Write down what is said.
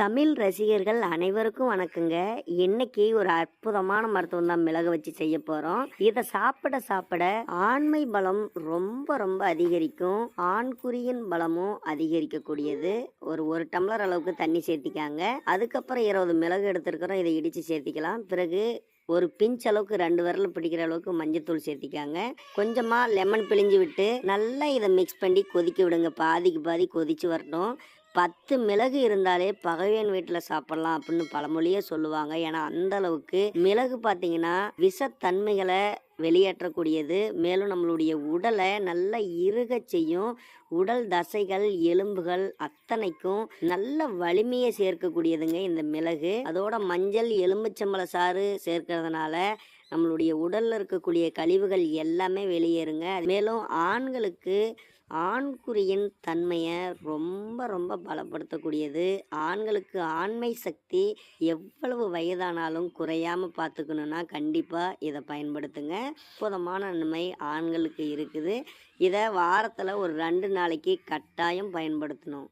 தமிழ் ரசிகர்கள் அனைவருக்கும் வணக்கங்க. இன்னைக்கு ஒரு அற்புதமான மருத்துவம் தான் மிளகு வச்சு செய்ய போறோம். இதை சாப்பிட சாப்பிட ஆண்மை பலம் ரொம்ப ரொம்ப அதிகரிக்கும். ஆண்குறியின் பலமும் அதிகரிக்கக்கூடியது. ஒரு ஒரு டம்ளர் அளவுக்கு தண்ணி சேர்த்திக்காங்க. அதுக்கப்புறம் இருபது மிளகு எடுத்திருக்கிறோம். இதை இடித்து சேர்த்திக்கலாம். பிறகு ஒரு பிஞ்ச் அளவுக்கு ரெண்டு விரல் பிடிக்கிற அளவுக்கு மஞ்சத்தூள் சேர்த்திக்காங்க. கொஞ்சமாக லெமன் பிழிஞ்சு விட்டு நல்லா இதை மிக்ஸ் பண்ணி கொதிக்க விடுங்க. பாதிக்கு பாதி கொதிச்சு வரட்டும். பத்து மிளகு இருந்தாலே பகைவன் வீட்டில் சாப்பிடலாம் அப்படின்னு பழமொழியே சொல்லுவாங்க. ஏன்னா அந்த அளவுக்கு மிளகு பார்த்தீங்கன்னா விஷத்தன்மைகளை வெளியேற்றக்கூடியது. மேலும் நம்மளுடைய உடலை நல்லா இறுகச் செய்யும். உடல் தசைகள் எலும்புகள் அத்தனைக்கும் நல்ல வலிமையை சேர்க்கக்கூடியதுங்க இந்த மிளகு. அதோட மஞ்சள் எலும்புச்சம்பள சாறு சேர்க்கறதுனால நம்மளுடைய உடலில் இருக்கக்கூடிய கழிவுகள் எல்லாமே வெளியேறுங்க. மேலும் ஆண்களுக்கு ஆண்குறியின் தன்மையை ரொம்ப ரொம்ப பலப்படுத்தக்கூடியது. ஆண்களுக்கு ஆண்மை சக்தி எவ்வளவு வயதானாலும் குறையாமல் பார்த்துக்கணுன்னா கண்டிப்பாக இதை பயன்படுத்துங்க. அற்புதமான நன்மை ஆண்களுக்கு இருக்குது. இதை வாரத்தில் ஒரு ரெண்டு நாளைக்கு கட்டாயம் பயன்படுத்தணும்.